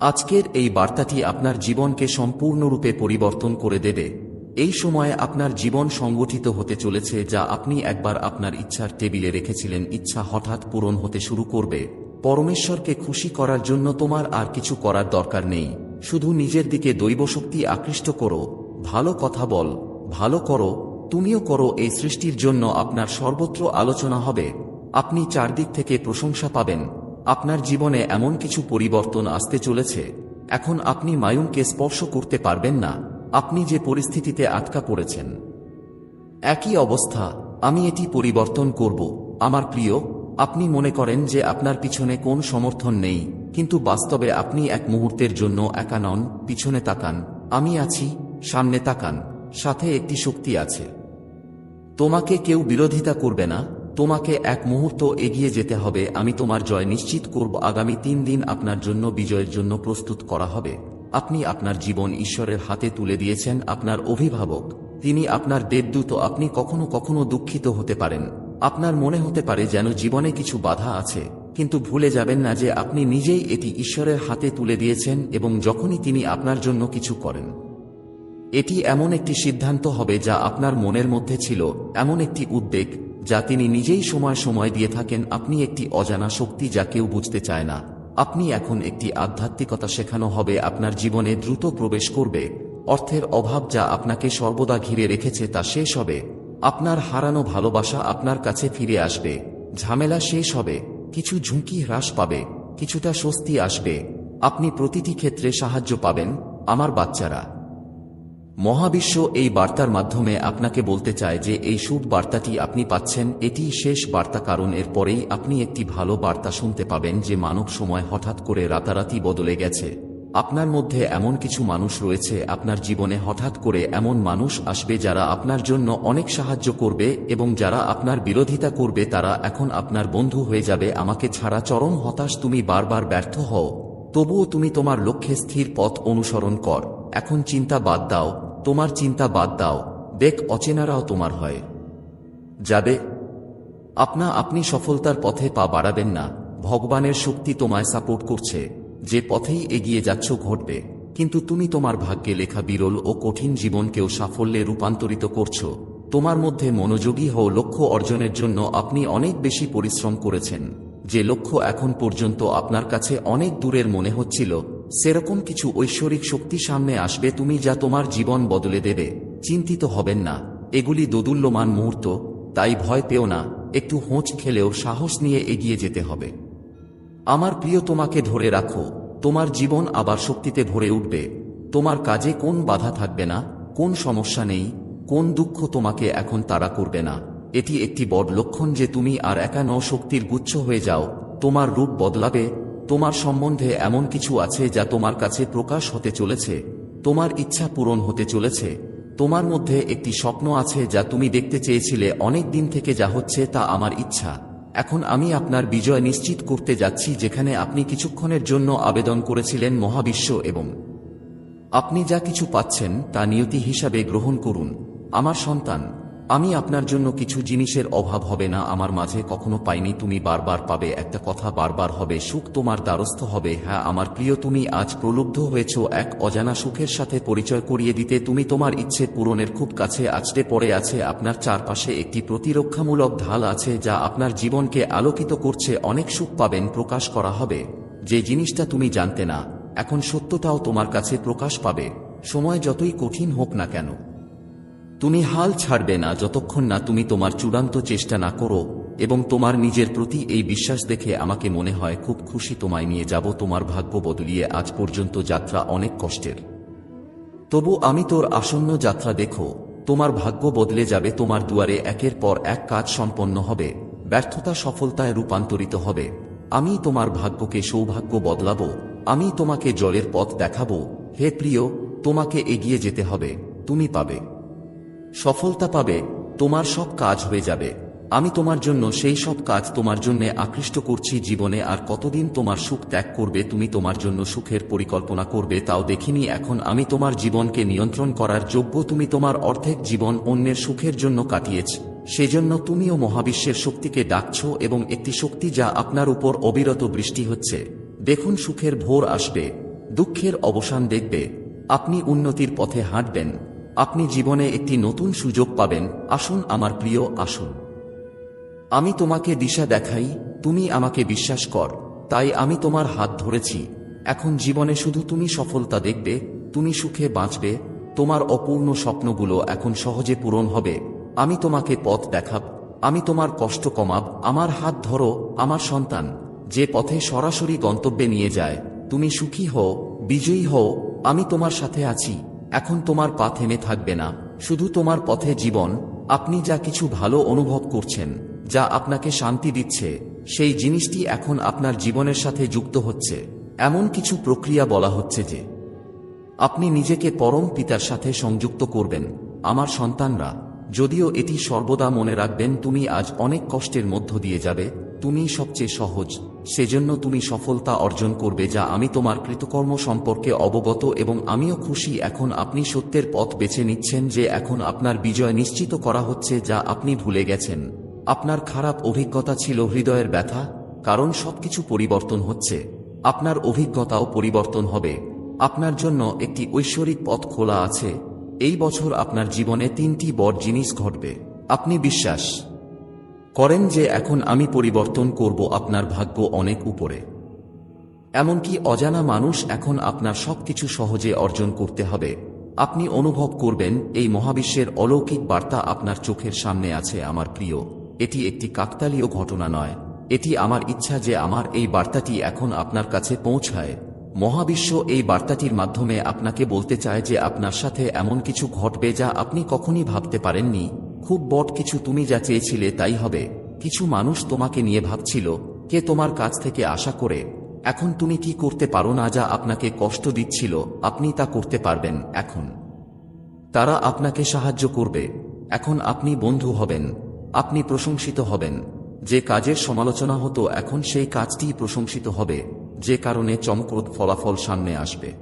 আজকের এই বার্তাটি আপনার জীবনকে সম্পূর্ণরূপে পরিবর্তন করে দেবে। এই সময়ে আপনার জীবন সংগঠিত হতে চলেছে যা আপনি একবার আপনার ইচ্ছার টেবিলে রেখেছিলেন। ইচ্ছা হঠাৎ পূরণ হতে শুরু করবে। পরমেশ্বরকে খুশি করার জন্য তোমার আর কিছু করার দরকার নেই। শুধু নিজের দিকে দৈব শক্তি আকৃষ্ট করো। ভালো কথা বল। ভালো করো। তুমিও করো। এই সৃষ্টির জন্য আপনার সর্বত্র আলোচনা হবে। আপনি চারদিক থেকে প্রশংসা পাবেন। আপনার জীবনে এমন কিছু পরিবর্তন আসতে চলেছে, এখন আপনি মায়ুনকে স্পর্শ করতে পারবেন না, আপনি যে পরিস্থিতিতে আটকা পড়েছেন। একই অবস্থা, আমি এটি পরিবর্তন করব। আমার প্রিয়, আপনি মনে করেন যে আপনার পিছনে কোন সমর্থন নেই, কিন্তু বাস্তবে আপনি এক মুহূর্তের জন্য একা নন, পিছনে তাকান, আমি আছি, সামনে তাকান, সাথে একটি শক্তি আছে। তোমাকে কেউ বিরোধিতা করবে না তোমাকে এক মুহূর্ত এগিয়ে যেতে হবে, আমি তোমার জয় নিশ্চিত করব। আগামী তিন দিন আপনার জন্য বিজয়ের জন্য প্রস্তুত করা হবে। আপনি আপনার জীবন ঈশ্বরের হাতে তুলে দিয়েছেন, আপনার অভিভাবক। তিনি আপনার দেবদূত, আপনি কখনো কখনো দুঃখিত হতে পারেন। আপনার মনে হতে পারে যেন জীবনে কিছু বাধা আছে, কিন্তু ভুলে যাবেন না যে আপনি নিজেই এটি ঈশ্বরের হাতে তুলে দিয়েছেন এবং যখনই তিনি আপনার জন্য কিছু করেন। এটি এমন একটি সিদ্ধান্ত হবে যা আপনার মনের মধ্যে ছিল, এমন একটি উদ্বেগ। যা তিনি নিজেই সময় সময় দিয়ে থাকেন, আপনি একটি অজানা শক্তি যা কেউ বুঝতে চায় না। আপনি এখন একটি আধ্যাত্মিকতা শেখানো হবে, আপনার জীবনে দ্রুত প্রবেশ করবে। অর্থের অভাব যা আপনাকে সর্বদা ঘিরে রেখেছে তা শেষ হবে। আপনার হারানো ভালোবাসা আপনার কাছে ফিরে আসবে। ঝামেলা শেষ হবে, কিছু ঝুঁকি হ্রাস পাবে, কিছুটা স্বস্তি আসবে। আপনি প্রতিটি ক্ষেত্রে সাহায্য পাবেন, আমার বাচ্চারা। মহাবিশ্ব এই বার্তার মাধ্যমে আপনাকে বলতে চায় যে এই শুভ বার্তাটি আপনি পাচ্ছেন, এটি শেষ বার্তা কারণ এর পরেই আপনি একটি ভালো বার্তা শুনতে পাবেন যে মানব সময় হঠাৎ করে রাতারাতি বদলে গেছে। আপনার মধ্যে এমন কিছু মানুষ রয়েছে, আপনার জীবনে হঠাৎ করে এমন মানুষ আসবে যারা আপনার জন্য অনেক সাহায্য করবে এবং যারা আপনার বিরোধিতা করবে, তারা এখন আপনার বন্ধু হয়ে যাবে, আমাকে ছাড়া চরম হতাশ তুমি বারবার ব্যর্থ হও। তবুও তুমি তোমার লক্ষ্যে স্থির পথ অনুসরণ কর। এখন চিন্তা বাদ দাও তোমার চিন্তা বাদ দাও, দেখ অচেনারাও তোমার হয়। যাবে, আপনা আপনি সফলতার পথে পা বাড়াবেন না, ভগবানের শক্তি তোমায় সাপোর্ট করছে, যে পথেই এগিয়ে যাচ্ছ ঘটবে, কিন্তু তুমি তোমার ভাগ্যে লেখা বিরল ও কঠিন জীবনকেও সাফল্যে রূপান্তরিত করছ, তোমার মধ্যে মনোযোগী হও, লক্ষ্য অর্জনের জন্য আপনি অনেক বেশি পরিশ্রম করেছেন, যে লক্ষ্য এখন পর্যন্ত আপনার কাছে অনেক দূরের মনে হচ্ছিল সেরকম কিছু ঐশ্বরিক শক্তি সামনে আসবে তুমি যা তোমার জীবন বদলে দেবে। চিন্তিত হবেন না। এগুলি দোদুল্যমান মুহূর্ত, তাই ভয় পেও না। একটু হোঁচ খেলেও সাহস নিয়ে এগিয়ে যেতে হবে। আমার প্রিয়, তোমাকে ধরে রাখো। তোমার জীবন আবার শক্তিতে ভরে উঠবে। তোমার কাজে কোন বাধা থাকবে না, কোন সমস্যা নেই, কোন দুঃখ তোমাকে এখন তাড়া করবে না। এটি একটি বড় লক্ষণ যে তুমি আর একা ন শক্তির গুচ্ছ হয়ে যাও। তোমার রূপ বদলাবে তোমার সম্বন্ধে এমন কিছু আছে যা তোমার কাছে প্রকাশ হতে চলেছে, তোমার ইচ্ছা পূরণ হতে চলেছে, তোমার মধ্যে একটি স্বপ্ন আছে যা তুমি দেখতে চেয়েছিলে অনেক দিন থেকে যা হচ্ছে তা আমার ইচ্ছা। এখন আমি আপনার বিজয় নিশ্চিত করতে যাচ্ছি যেখানে আপনি কিছুক্ষণের জন্য আবেদন করেছিলেন মহাবিশ্ব এবং আপনি যা কিছু পাচ্ছেন তা নিয়তি হিসাবে গ্রহণ করুন, আমার সন্তান। আমি আপনার জন্য কিছু জিনিসের অভাব হবে না, আমার মাঝে কখনো পাইনি, তুমি বারবার পাবে, একটা কথা বারবার হবে, সুখ তোমার দ্বারস্থ হবে হ্যাঁ আমার প্রিয়, তুমি আজ প্রলুব্ধ হয়েছ, এক অজানা সুখের সাথে পরিচয় করিয়ে দিতে, তুমি তোমার ইচ্ছে পূরণের খুব কাছে আছড়ে পড়ে আছে, আপনার চারপাশে একটি প্রতিরক্ষামূলক ঢাল আছে, যা আপনার জীবনকে আলোকিত করছে, অনেক সুখ পাবেন, প্রকাশ করা হবে। যে জিনিসটা তুমি জানতে না, এখন সত্যটাও তোমার কাছে প্রকাশ পাবে। সময় যতই কঠিন হোক না কেন। তুমি হাল ছাড়বে না যতক্ষণ না তুমি তোমার চূড়ান্ত চেষ্টা না করো এবং তোমার নিজের প্রতি এই বিশ্বাস দেখে আমাকে মনে হয় খুব খুশি তোমায় নিয়ে যাব। তোমার ভাগ্য বদলিয়ে আজ পর্যন্ত যাত্রা অনেক কষ্টের। তবু আমি তোর আসন্ন যাত্রা দেখো, তোমার ভাগ্য বদলে যাবে, তোমার দুয়ারে একের পর এক কাজ সম্পন্ন হবে, ব্যর্থতা সফলতায় রূপান্তরিত হবে। আমি তোমার ভাগ্যকে সৌভাগ্য বদলাবো, আমি তোমাকে জলের পথ দেখাবো। হে প্রিয়, তোমাকে এগিয়ে যেতে হবে, তুমি পাবে। সফলতা পাবে, তোমার সব কাজ হয়ে যাবে। আমি তোমার জন্য সেই সব কাজ তোমার জন্য আকৃষ্ট করছি জীবনে, আর কতদিন তোমার সুখ ত্যাগ করবে, তুমি তোমার জন্য সুখের পরিকল্পনা করবে, তাও দেখিনি এখন আমি তোমার জীবনকে নিয়ন্ত্রণ করার যোগ্য, তুমি তোমার অর্ধেক জীবন অন্যের সুখের জন্য কাটিয়েছ। সেজন্য তুমিও মহাবিশ্বের শক্তিকে ডাকছ এবং একটি শক্তি যা আপনার উপর অবিরত বৃষ্টি হচ্ছে। দেখুন সুখের ভোর আসবে, দুঃখের অবসান দেখবে, আপনি উন্নতির পথে হাঁটবেন। আপনি জীবনে একটি নতুন সুযোগ পাবেন। আসুন আমার প্রিয়, আসুন। আমি তোমাকে দিশা দেখাই, তুমি আমাকে বিশ্বাস কর। তাই আমি তোমার হাত ধরেছি। এখন জীবনে শুধু তুমি সফলতা দেখবে, তুমি সুখে বাঁচবে। তোমার অপূর্ণ স্বপ্নগুলো এখন সহজে পূরণ হবে। আমি তোমাকে পথ দেখাব, আমি তোমার কষ্ট কমাব, আমার হাত ধরো, আমার সন্তান। যে পথে সরাসরি গন্তব্যে নিয়ে যায়, তুমি সুখী হও, বিজয়ী হও, আমি তোমার সাথে আছি। এখন তোমার পা থেমে থাকবে না। শুধু তোমার পথে জীবন, আপনি যা কিছু ভালো অনুভব করছেন, যা আপনাকে শান্তি দিচ্ছে, সেই জিনিসটি এখন আপনার জীবনের সাথে যুক্ত হচ্ছে। এমন কিছু প্রক্রিয়া বলা হচ্ছে যে, আপনি নিজেকে পরম পিতার সাথে সংযুক্ত করবেন, আমার সন্তানরা। যদিও এটি সর্বদা মনে রাখবেন, তুমি আজ অনেক কষ্টের মধ্য দিয়ে যাবে তুমি সবচেয়ে সহজ। সেজন্য তুমি সফলতা অর্জন করবে যা আমি তোমার কৃতকর্ম সম্পর্কে অবগত এবং আমিও খুশি এখন আপনি সত্যের পথ বেছে নিচ্ছেন যে এখন আপনার বিজয় নিশ্চিত করা হচ্ছে যা আপনি ভুলে গেছেন। আপনার খারাপ অভিজ্ঞতা ছিল হৃদয়ের ব্যথা, কারণ সবকিছু পরিবর্তন হচ্ছে। আপনার অভিজ্ঞতাও পরিবর্তন হবে। আপনার জন্য একটি ঐশ্বরিক পথ খোলা আছে। এই বছর আপনার জীবনে তিনটি বড় জিনিস ঘটবে। আপনি বিশ্বাস করেন যে এখন আমি পরিবর্তন করব আপনার ভাগ্য অনেক উপরে। এমনকি অজানা মানুষ এখন আপনার সবকিছু সহজে অর্জন করতে হবে। আপনি অনুভব করবেন, এই মহাবিশ্বের অলৌকিক বার্তা আপনার চোখের সামনে আছে, আমার প্রিয়। এটি একটি কাকতালীয় ঘটনা নয়। এটি আমার ইচ্ছা যে আমার এই বার্তাটি এখন আপনার কাছে পৌঁছায়। মহাবিশ্ব এই বার্তাটির মাধ্যমে আপনাকে বলতে চায় যে আপনার সাথে এমন কিছু ঘটবে যা আপনি কখনই ভাবতে পারেননি। খুব বট কিছু তুমি যা চেয়েছিলে তাই হবে। কিছু মানুষ তোমাকে নিয়ে ভাবছিল, কে তোমার কাছ থেকে আশা করে? এখন তুমি কি করতে পারো না যা আপনাকে কষ্ট দিচ্ছিল? আপনি তা করতে পারবেন এখন। তারা আপনাকে সাহায্য করবে। এখন আপনি বন্ধু হবেন। আপনি প্রশংসিত হবেন। যে কাজের সমালোচনা হতো এখন সেই কাজটি প্রশংসিত হবে। যে কারণে চমকপ্রদ ফলাফল সামনে আসবে।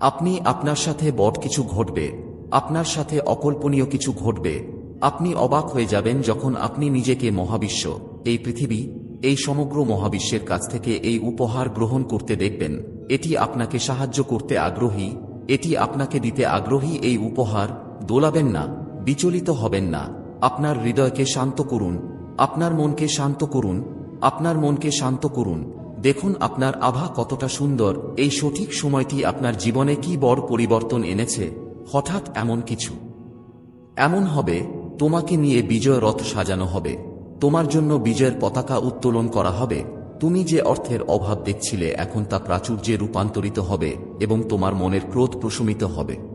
আপনি আপনার সাথে বট কিছু ঘটবে। আপনার সাথে অকল্পনীয় কিছু ঘটবে। আপনি অবাক হয়ে যাবেন যখন আপনি নিজেকে মহাবিশ্ব, এই পৃথিবী, এই সমগ্র মহাবিশ্বের কাছ থেকে এই উপহার গ্রহণ করতে দেখবেন। এটি আপনাকে সাহায্য করতে আগ্রহী, এটি আপনাকে দিতে আগ্রহী এই উপহার, দোলাবেন না, বিচলিত হবেন না। আপনার হৃদয়কে শান্ত করুন, আপনার মনকে শান্ত করুন, আপনার মনকে শান্ত করুন। দেখুন আপনার আভা কতটা সুন্দর, এই সঠিক সময়টি আপনার জীবনে কি বড় পরিবর্তন এনেছে, হঠাৎ এমন কিছু। এমন হবে তোমাকে নিয়ে বিজয় রথ সাজানো হবে। তোমার জন্য বিজয়ের পতাকা উত্তোলন করা হবে। তুমি যে অর্থের অভাব দেখছিলে, এখন তা প্রাচুর্যে রূপান্তরিত হবে এবং তোমার মনের ক্রোধ প্রশমিত হবে।